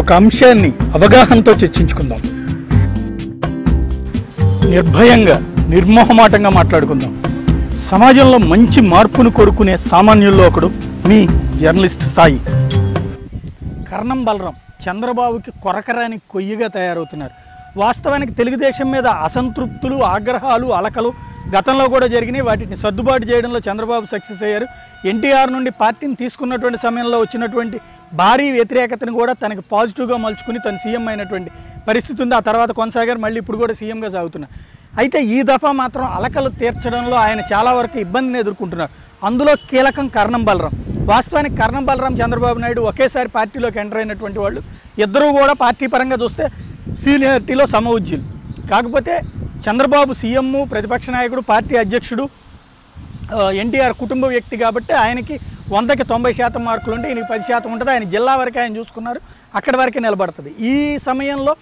ఒక అంశాన్ని అవగాహనతో చర్చించుకుందాం. నిర్భయంగా నిర్మోహమాటంగా మాట్లాడుకుందాం. సమాజంలో మంచి మార్పును కోరుకునే సామాన్యుల్లో ఒకడు మీ జర్నలిస్ట్ స్థాయి కర్ణం బలరాం చంద్రబాబుకి కొరకరాని కొయ్యిగా తయారవుతున్నారు. వాస్తవానికి తెలుగుదేశం మీద అసంతృప్తులు ఆగ్రహాలు అలకలు గతంలో కూడా జరిగినాయి. వాటిని సర్దుబాటు చేయడంలో చంద్రబాబు సక్సెస్ అయ్యారు. ఎన్టీఆర్ నుండి పార్టీని తీసుకున్నటువంటి సమయంలో వచ్చినటువంటి భారీ వ్యతిరేకతను కూడా తనకు పాజిటివ్గా మలుచుకుని తను సీఎం అయినటువంటి పరిస్థితి ఉంది. ఆ తర్వాత కొనసాగారు. మళ్ళీ ఇప్పుడు కూడా సీఎంగా సాగుతున్నారు. అయితే ఈ దఫా మాత్రం అలకలు తీర్చడంలో ఆయన చాలా వరకు ఇబ్బందిని ఎదుర్కొంటున్నారు. అందులో కీలకం కర్ణం బలరాం. వాస్తవానికి కర్ణం బలరాం చంద్రబాబు నాయుడు ఒకేసారి పార్టీలోకి ఎంటర్ అయినటువంటి వాళ్ళు. ఇద్దరూ కూడా పార్టీ పరంగా చూస్తే సీనియారిటీలో సమవుజ్యులు. కాకపోతే చంద్రబాబు సీఎం ప్రతిపక్ష నాయకుడు పార్టీ అధ్యక్షుడు ఎన్టీఆర్ కుటుంబ వ్యక్తి కాబట్టి ఆయనకి వందకి తొంభై శాతం మార్కులు ఉంటే ఈయనకి పది శాతం ఉంటుంది. ఆయన జిల్లా వరకే ఆయన చూసుకున్నారు. అక్కడి వరకే నిలబడుతుంది. ఈ సమయంలో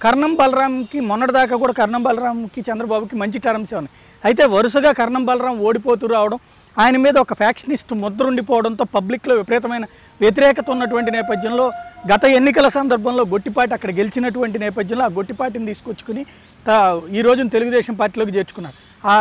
కర్ణం బలరాంకి మొన్నటిదాకా కూడా కర్ణం బలరాంకి చంద్రబాబుకి మంచి టర్మ్స్ ఉన్నాయి. అయితే వరుసగా కర్ణం బలరాం ఓడిపోతూ రావడం ఆయన మీద ఒక ఫ్యాక్షనిస్ట్ ముద్ర ఉండిపోవడంతో పబ్లిక్లో విపరీతమైన వ్యతిరేకత ఉన్నటువంటి నేపథ్యంలో గత ఎన్నికల సందర్భంలో గొట్టిపాటి అక్కడ గెలిచినటువంటి నేపథ్యంలో ఆ గొట్టిపాటిని తీసుకొచ్చుకుని త ఈ రోజున తెలుగుదేశం పార్టీలోకి చేర్చుకున్నారు. ఆ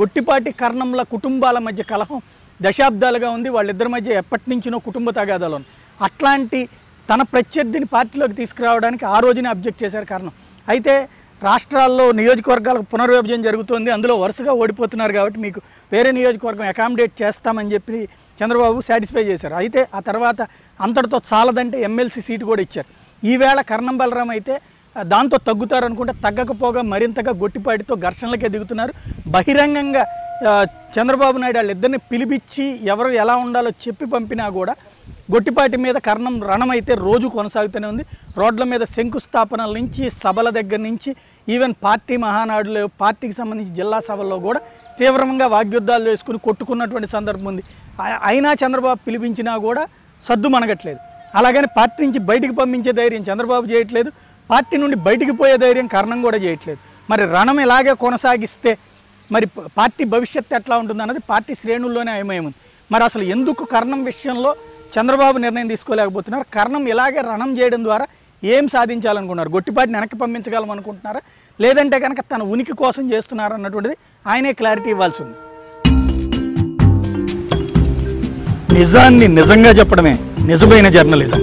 గొట్టిపాటి కర్ణంల కుటుంబాల మధ్య కలహం దశాబ్దాలుగా ఉంది. వాళ్ళిద్దరి మధ్య ఎప్పటి నుంచినో కుటుంబ తగాదాలు అట్లాంటి తన ప్రత్యర్థిని పార్టీలోకి తీసుకురావడానికి ఆ రోజునే అబ్జెక్ట్ చేశారు కారణం. అయితే రాష్ట్రాల్లో నియోజకవర్గాలకు పునర్విభజన జరుగుతుంది. అందులో వరుసగా ఓడిపోతున్నారు కాబట్టి మీకు వేరే నియోజకవర్గం అకామిడేట్ చేస్తామని చెప్పి చంద్రబాబు సాటిస్ఫై చేశారు. అయితే ఆ తర్వాత అంతటితో చాలదంటే ఎమ్మెల్సీ సీటు కూడా ఇచ్చారు. ఈవేళ కర్ణం బలరాం అయితే దాంతో తగ్గుతారు అనుకుంటే తగ్గకపోగా మరింతగా గొట్టిపాటితో ఘర్షణలకే దిగుతున్నారు బహిరంగంగా చంద్రబాబు నాయుడు వాళ్ళిద్దరిని పిలిపించి ఎవరు ఎలా ఉండాలో చెప్పి పంపినా కూడా గొట్టిపాటి మీద కర్ణం రణం అయితే రోజు కొనసాగుతూనే ఉంది. రోడ్ల మీద శంకుస్థాపనల నుంచి సభల దగ్గర నుంచి ఈవెన్ పార్టీ మహానాడులో పార్టీకి సంబంధించి జిల్లా సభల్లో కూడా తీవ్రంగా వాగ్యుద్ధాలు చేసుకుని కొట్టుకున్నటువంటి సందర్భం ఉంది. అయినా చంద్రబాబు పిలిపించినా కూడా సద్దు మనగట్లేదు. అలాగని పార్టీ నుంచి బయటికి పంపించే ధైర్యం చంద్రబాబు చేయట్లేదు. పార్టీ నుండి బయటికి పోయే ధైర్యం కర్ణం కూడా చేయట్లేదు. మరి రణం ఇలాగే కొనసాగిస్తే మరి పార్టీ భవిష్యత్తు ఎట్లా ఉంటుంది అన్నది పార్టీ శ్రేణుల్లోనే అయమయముంది. మరి అసలు ఎందుకు కర్ణం విషయంలో చంద్రబాబు నిర్ణయం తీసుకోలేకపోతున్నారు? కర్ణం ఇలాగే రణం చేయడం ద్వారా ఏం సాధించాలనుకున్నారు గొట్టిపాటిని వెనక్కి పంపించగలం అనుకుంటున్నారా? లేదంటే కనుక తన ఉనికి కోసం చేస్తున్నారు అన్నటువంటిది ఆయనే క్లారిటీ ఇవ్వాల్సి ఉంది. నిజాన్ని నిజంగా చెప్పడమే. నిజమైన జర్నలిజం.